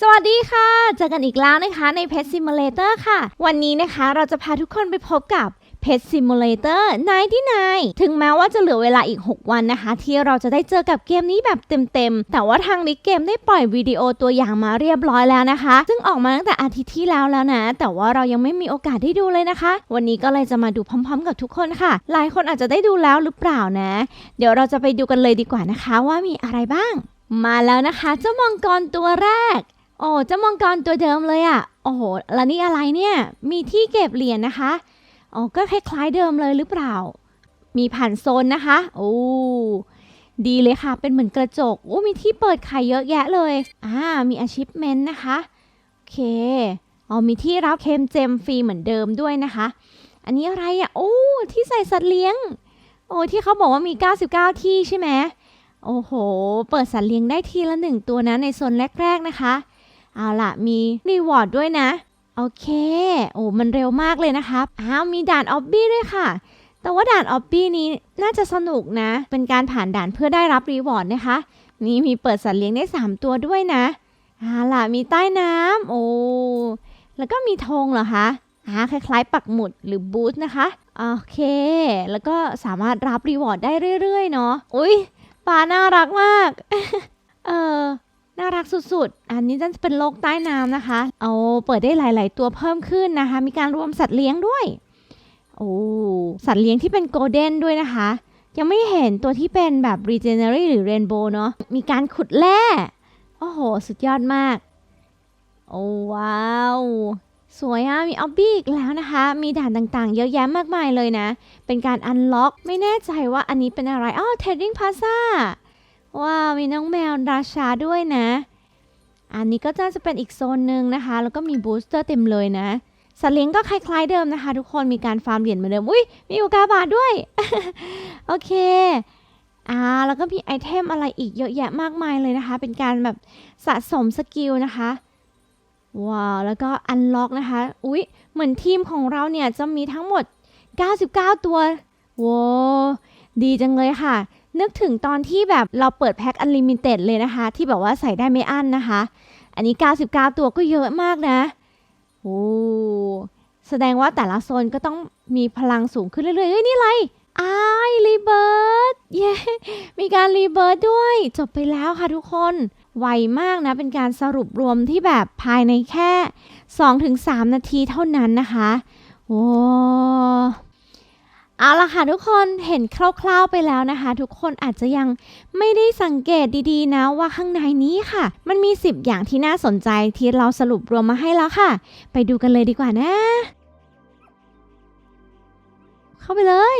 สวัสดีค่ะ เจอกันอีกแล้วนะคะใน Pet Simulator ค่ะ วันนี้นะคะเราจะพาทุกคนไปพบกับ Pet Simulator 99 ถึงแม้ว่าจะเหลือเวลาอีก 6 วันนะคะ ที่เราจะได้เจอกับเกมนี้แบบเต็มๆ แต่ว่าทางนิกเกมได้ปล่อยวิดีโอตัวอย่างมาเรียบร้อยแล้วนะคะ ซึ่งออกมาตั้งแต่อาทิตย์ที่แล้วแล้วนะ แต่ว่าเรายังไม่มีโอกาสได้ดูเลยนะคะ วันนี้ก็เลยจะมาดูพร้อมๆ กับทุกคนค่ะ หลายคนอาจจะได้ดูแล้วหรือเปล่านะ เดี๋ยวเราจะไปดูกันเลยดีกว่านะคะว่ามีอะไรบ้าง มาแล้วนะคะเจ้ามังกรตัวแรก โอ้เจ้ามังกรตัวเดิมเลยอะ่ะ โอ้โห แล้วนี่อะไรเนี่ย มีที่เก็บเหรียญนะคะโอ๋อก็คล้ายๆเดิมเลยหรือเปล่า มีผ่านโซนนะคะ โอ้ ดีเลยค่ะ เป็นเหมือนกระจก โอ้ มีที่เปิดขายเยอะแยะเลย อ่า มี achievement นะคะ โอเค อ๋อ มีที่รับเคมเจมฟรีเหมือนเดิมด้วยนะคะ อันนี้อะไรอะ่ะ โอ้ ที่ใส่สัตว์เลี้ยง โอ้ ที่เขาบอกว่ามี 99 ที่ใช่ไหม โอ้โห เปิดสัตว์เลี้ยงได้ทีละหนึ่งตัวนะในโซนแรก ๆ นะคะ เอาละมีรีวอร์ดด้วยนะ โอเค โอ้มันเร็วมากเลยนะคะอ้าวมีด่านออบบี้ด้วยค่ะ แต่ว่าด่านออบบี้นี้น่าจะสนุกนะ เป็นการผ่านด่านเพื่อได้รับรีวอร์ดนะคะ นี่มีเปิดสัตว์เลี้ยงได้ 3 ตัวด้วยนะเอาล่ะมีใต้น้ำโอ้แล้วก็มีธงเหรอคะอ่าคล้ายๆ ปักหมุดหรือบูธนะคะ โอเค แล้วก็สามารถรับรีวอร์ดได้เรื่อยๆ เนาะ อุ้ยปลาน่ารักมาก เออ น่ารักสุดๆ อันนี้จะเป็นโลกใต้น้ำนะคะ เอาเปิดได้หลาย ๆ ตัวเพิ่มขึ้นนะคะ มีการรวมสัตว์เลี้ยงด้วย โอ้ สัตว์เลี้ยงที่เป็นโกลเด้นด้วยนะคะ ยังไม่เห็นตัวที่เป็นแบบ regenerate หรือ rainbow เนาะ มีการขุดแร่ โอ้โห สุดยอดมาก โอ้ว้าว สวยอะมีออบบี้อีกแล้วนะคะ มีด่านต่างๆ เยอะแยะมากมายเลยนะ เป็นการอันล็อก ไม่แน่ใจว่าอันนี้เป็นอะไร อ้าว trading plaza ว้าวมีน้องแมวราชาด้วยนะ อันนี้ก็จะเป็นอีกโซนหนึ่งนะคะ แล้วก็มีบูสเตอร์เต็มเลยนะสัตว์เลี้ยงก็คล้ายๆเดิมนะคะ ทุกคนมีการฟาร์มเหรียญเหมือนเดิมอุ้ยมีอุกาบาตด้วย โอเคอ่าแล้วก็มีไอเทมอะไรอีกเยอะแยะมากมายเลยนะคะ เป็นการแบบสะสมสกิลนะคะว้าวแล้วก็อันล็อกนะคะอุ๊ยเหมือนทีมของเราเนี่ยจะมีทั้งหมด 99 ตัวว้าวดีจังเลยค่ะ นึกถึงตอนที่แบบเราเปิดแพ็คอันลิมิเต็ดเลยนะคะ ที่แบบว่าใส่ได้ไม่อั้นนะคะ อันนี้ 99 ตัวก็เยอะมากนะโอ้แสดงว่าแต่ละโซนก็ต้องมีพลังสูงขึ้นเรื่อยๆเฮ้ยนี่อะไรไอรีเบิร์ดเย้มีการรีเบิร์ดด้วย จบไปแล้วค่ะทุกคน ไวมากนะ เป็นการสรุปรวมที่แบบภายในแค่ 2-3 นาทีเท่านั้นนะคะ โอ้ เอาละค่ะทุกคนเห็นคร่าวๆไปแล้วนะคะ ทุกคนอาจจะยังไม่ได้สังเกตดีๆนะว่าข้างในนี้ค่ะ มันมี 10 อย่างที่น่าสนใจที่เราสรุปรวมมาให้แล้วค่ะ ไปดูกันเลยดีกว่านะ เข้าไปเลย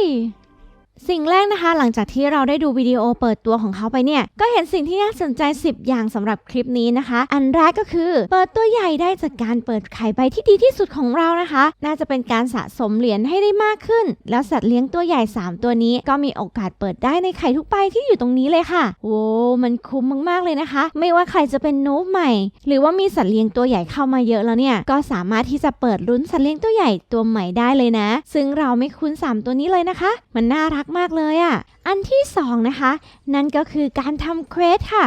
สิ่งแรกนะคะหลังจากที่เราได้ดูวิดีโอเปิดตัวของเขาไปเนี่ย ก็เห็นสิ่งที่น่าสนใจ 10 อย่างสำหรับคลิปนี้นะคะ อันแรกก็คือ เปิดตัวใหญ่ได้จากการเปิดไข่ใบที่ดีที่สุดของเรานะคะ น่าจะเป็นการสะสมเหรียญให้ได้มากขึ้น แล้วสัตว์เลี้ยงตัวใหญ่ 3 ตัวนี้ ก็มีโอกาสเปิดได้ในไข่ทุกใบที่อยู่ตรงนี้เลยค่ะโว้มันคุ้มมากๆเลยนะคะ ไม่ว่าใครจะเป็นนูบใหม่ หรือว่ามีสัตว์เลี้ยงตัวใหญ่เข้ามาเยอะแล้วเนี่ยก็สามารถที่จะเปิดลุ้นสัตว์เลี้ยงตัวใหญ่ตัวใหม่ได้เลยนะ ซึ่งเราไม่คุ้น 3 ตัวนี้เลยนะคะ มันน่ารักมากเลยอะ่ะ อันที่ 2 นะคะ นั่นก็คือการทำเควสค่ะ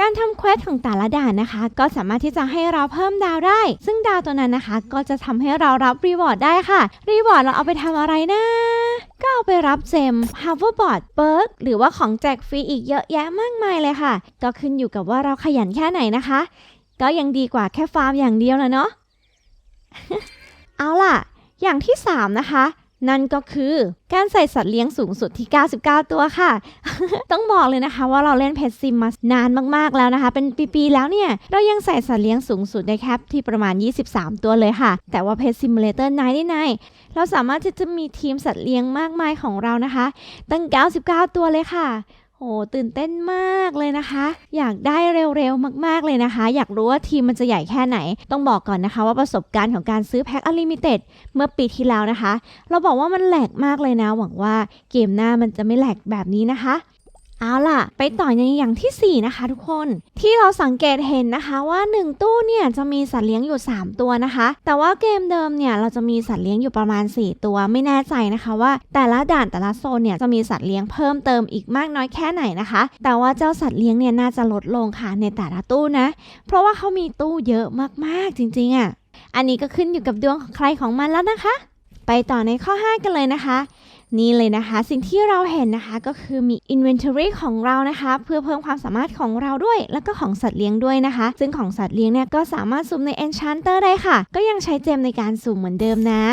การทำเควสของแต่ละด่านนะคะ ก็สามารถที่จะให้เราเพิ่มดาวได้ ซึ่งดาวตัวนั้นนะคะ ก็จะทำให้เรารับรีวอร์ดได้ค่ะ รีวอร์ดเราเอาไปทำอะไรนะ ก็เอาไปรับเจม hoverboard เบิร์กหรือว่าของแจกฟรีอีกเยอะแยะมากมายเลยค่ะ ก็ขึ้นอยู่กับว่าเราขยันแค่ไหนนะคะ ก็ยังดีกว่าแค่ฟาร์มอย่างเดียวนะเนาะเอาล่ะ อย่างที่ 3 นะคะ นั่นก็คือการใส่สัตว์เลี้ยงสูงสุดที่ 99 ตัวค่ะ ต้องบอกเลยนะคะว่าเราเล่นเพจซิมมานานมากๆแล้วนะคะ เป็นปีๆแล้วเนี่ย เรายังใส่สัตว์เลี้ยงสูงสุดได้แคปที่ประมาณ 23 ตัวเลยค่ะ แต่ว่าเพจซิมูเลเตอร์99เราสามารถที่จะมีทีมสัตว์เลี้ยงมากมายของเรานะคะ ตั้ง 99 ตัวเลยค่ะ โหตื่นเต้นมากเลยนะคะ อยากได้เร็วๆมากๆเลยนะคะ อยากรู้ว่าทีมมันจะใหญ่แค่ไหน ต้องบอกก่อนนะคะ ว่าประสบการณ์ของการซื้อแพ็คอลิมิเต็ดเมื่อปีที่แล้วนะคะ เราบอกว่ามันแหลกมากเลยนะ หวังว่าเกมหน้ามันจะไม่แหลกแบบนี้นะคะ เอาล่ะ ไปต่อในอย่างที่ 4 นะคะทุกคนที่เราสังเกตเห็นนะคะว่า 1 ตู้เนี่ยจะมีสัตว์เลี้ยงอยู่ 3 ตัวนะคะ แต่ว่าเกมเดิมเนี่ยเราจะมีสัตว์เลี้ยงอยู่ประมาณ 4 ตัวไม่แน่ใจนะคะว่า แต่ละด่านแต่ละโซนเนี่ยจะมีสัตว์เลี้ยงเพิ่มเติมอีกมากน้อยแค่ไหนนะคะ แต่ว่าเจ้าสัตว์เลี้ยงเนี่ยน่าจะลดลงค่ะในแต่ละตู้นะ เพราะว่าเขามีตู้เยอะมากๆจริงๆอะ่ะอันนี้ก็ขึ้นอยู่กับดวงของใครของมันแล้วนะคะ ไปต่อในข้อ 5 กันเลยนะคะ นี่เลยนะคะ สิ่งที่เราเห็นนะคะก็คือมี inventory ของเรานะคะ เพื่อเพิ่มความสามารถของเราด้วย แล้วก็ของสัตว์เลี้ยงด้วยนะคะ ซึ่งของสัตว์เลี้ยงเนี่ยก็สามารถสุ่มใน enchanter ได้ค่ะ ก็ยังใช้เจมในการสุ่มเหมือนเดิมนะ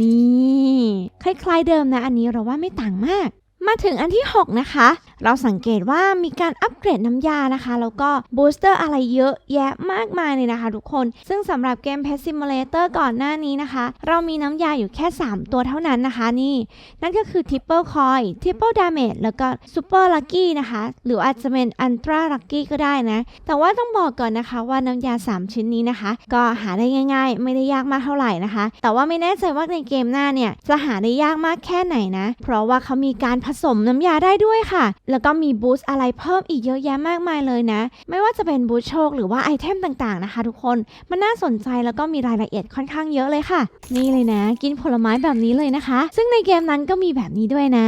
นี่ คล้ายๆเดิมนะ อันนี้เราว่าไม่ต่างมาก มาถึงอันที่ 6 นะคะ เราสังเกตว่ามีการอัปเกรดน้ำยานะคะ แล้วก็บูสเตอร์อะไรเยอะแยะมากมายเลยนะคะทุกคน ซึ่งสำหรับเกม Pet Simulator ก่อนหน้านี้นะคะ เรามีน้ำยาอยู่แค่ 3 ตัวเท่านั้นนะคะนี่ นั่นก็คือ Triple Coin Triple Damage แล้วก็ Super Lucky นะคะ หรืออาจจะเป็น Ultra Lucky ก็ได้นะ แต่ว่าต้องบอกก่อนนะคะว่าน้ำยา 3 ชิ้นนี้นะคะ ก็หาได้ง่าย ๆ ไม่ได้ยากมากเท่าไหร่นะคะ แต่ว่าไม่แน่ใจว่าในเกมหน้าเนี่ยจะหาได้ยากมากแค่ไหนนะ เพราะว่าเขามีการผสมน้ำยาได้ด้วยค่ะ แล้วก็มีบูสอะไรเพิ่มอีกเยอะแยะมากมายเลยนะ ไม่ว่าจะเป็นบูสโชคหรือว่าไอเทมต่างๆนะคะ ทุกคน มันน่าสนใจแล้วก็มีรายละเอียดค่อนข้างเยอะเลยค่ะ นี่เลยนะ กินผลไม้แบบนี้เลยนะคะ ซึ่งในเกมนั้นก็มีแบบนี้ด้วยนะ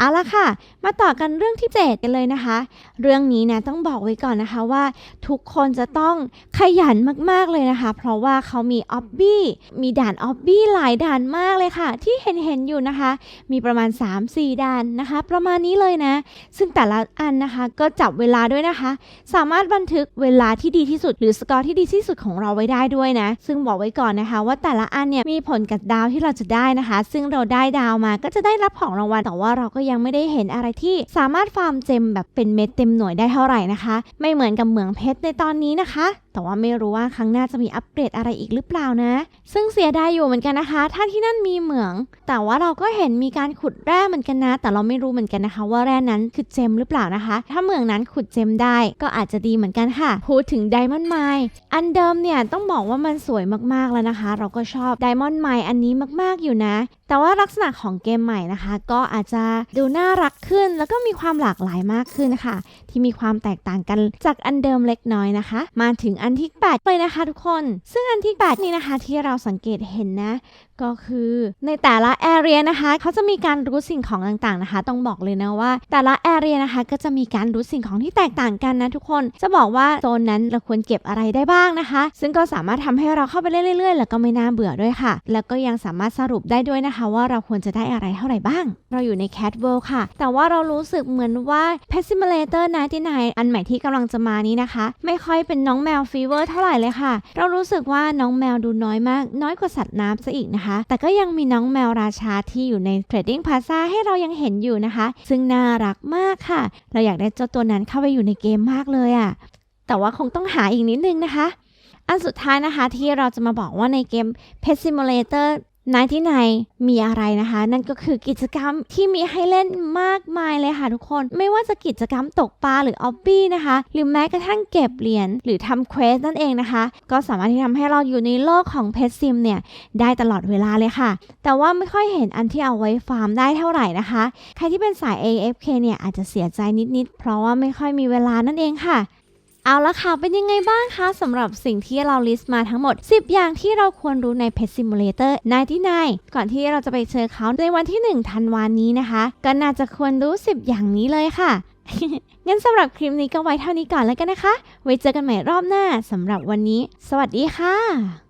เอาละค่ะ มาต่อกันเรื่องที่7กันเลยนะคะ เรื่องนี้นะต้องบอกไว้ก่อนนะคะว่า ทุกคนจะต้องขยันมากๆเลยนะคะ เพราะว่าเขามีออบบี้มีด่านออบบี้หลายด่านมากเลยค่ะ ที่เห็นเห็นๆอยู่นะคะ มีประมาณ 3-4 ด่านนะคะ ประมาณนี้เลยนะ ซึ่งแต่ละอันนะคะก็จับเวลาด้วยนะคะ สามารถบันทึกเวลาที่ดีที่สุด หรือสกอร์ที่ดีที่สุดของเราไว้ได้ด้วยนะ ซึ่งบอกไว้ก่อนนะคะ ว่าแต่ละอันเนี่ยมีผลกับดาวที่เราจะได้นะคะ ซึ่งเราได้ดาวมาก็จะได้รับของรางวัลแต่ว่าเราก็ยังไม่ได้เห็นอะไรที่สามารถฟาร์มเจมแบบเป็นเม็ดเต็มหน่วยได้เท่าไหร่นะคะ ไม่เหมือนกับเหมืองเพชรในตอนนี้นะคะแต่ว่าไม่รู้ว่าครั้งหน้าจะมีอัปเกรดอะไรอีกหรือเปล่านะ ซึ่งเสียดายอยู่เหมือนกันนะคะ ถ้าที่นั่นมีเหมือง แต่ว่าเราก็เห็นมีการขุดแร่เหมือนกันนะ แต่เราไม่รู้เหมือนกันนะคะ ว่าแร่นั้นคือเจมหรือเปล่านะคะ ถ้าเหมืองนั้นขุดเจมได้ก็อาจจะดีเหมือนกันค่ะพูดถึงไดมอนด์ไมล์อันเดิมเนี่ยต้องบอกว่ามันสวยมากๆแล้วนะคะ เราก็ชอบไดมอนด์ไมล์อันนี้มากๆอยู่นะ แต่ว่าลักษณะของเกมใหม่นะคะ ก็อาจจะดูน่ารักขึ้น แล้วก็มีความหลากหลายมากขึ้นค่ะที่มีความแตกต่างกันจากอันเดิมเล็กน้อยนะคะ มาถึงอันที่ 8 เลยนะคะทุกคน ซึ่งอันที่ 8 นี้นะคะที่เราสังเกตเห็นนะ ก็คือในแต่ละแอเรียนะคะเขาจะมีการรู้สิ่งของต่างๆนะคะ ต้องบอกเลยนะว่า แต่ละแอเรียนะคะก็จะมีการรู้สิ่งของที่แตกต่างกันนะทุกคนจะบอกว่าโซนนั้นเราควรเก็บอะไรได้บ้างนะคะ ซึ่งก็สามารถทำให้เราเข้าไปเล่นเรื่อยๆ แล้วก็ไม่น่าเบื่อด้วยค่ะ แล้วก็ยังสามารถสรุปได้ด้วยนะคะ ว่าเราควรจะได้อะไรเท่าไหร่บ้าง เราอยู่ใน Cat World ค่ะ แต่ว่าเรารู้สึกเหมือนว่า Pet Simulator 99อันใหม่ที่กำลังจะมานี้นะคะ ไม่ค่อยเป็นน้องแมวฟีเวอร์เท่าไหร่เลยค่ะ เรารู้สึกว่าน้องแมวดูน้อยมาก น้อยกว่าสัตว์น้ำซะอีกนะคะแต่ก็ยังมีน้องแมวราชาที่อยู่ใน Trading Plaza ให้เรายังเห็นอยู่นะคะ ซึ่งน่ารักมากค่ะ เราอยากได้เจ้าตัวนั้นเข้าไปอยู่ในเกมมากเลยอะ่ะ แต่ว่าคงต้องหาอีกนิดนึงนะคะ อันสุดท้ายนะคะที่เราจะมาบอกว่าในเกม Pet Simulator 99มีอะไรนะคะ นั่นก็คือกิจกรรมที่มีให้เล่นมากมายเลยค่ะทุกคน ไม่ว่าจะกิจกรรมตกปลาหรือออบบี้นะคะ หรือแม้กระทั่งเก็บเหรียญหรือทำเควสนั่นเองนะคะ ก็สามารถที่ทำให้เราอยู่ในโลกของเพ t ซิมเนี่ยได้ตลอดเวลาเลยค่ะ แต่ว่าไม่ค่อยเห็นอันที่เอาไว้ฟาร์มได้เท่าไหร่นะคะ ใครที่เป็นสาย AFK เนี่ยอาจจะเสียใจนิดๆเพราะว่าไม่ค่อยมีเวลานั่นเองค่ะ เอาละค่ะ เป็นยังไงบ้างคะสำหรับสิ่งที่เราลิสต์มาทั้งหมด 10 อย่างที่เราควรรู้ใน Pet Simulator 99 ก่อนที่เราจะไปเจอเขาในวันที่ 1 ธันวานี้นะคะ ก็น่าจะควรรู้ 10 อย่างนี้เลยค่ะงั้นสำหรับคลิปนี้ก็ไว้เท่านี้ก่อนแล้วกันนะคะ ไว้เจอกันใหม่รอบหน้าสำหรับวันนี้ สวัสดีค่ะ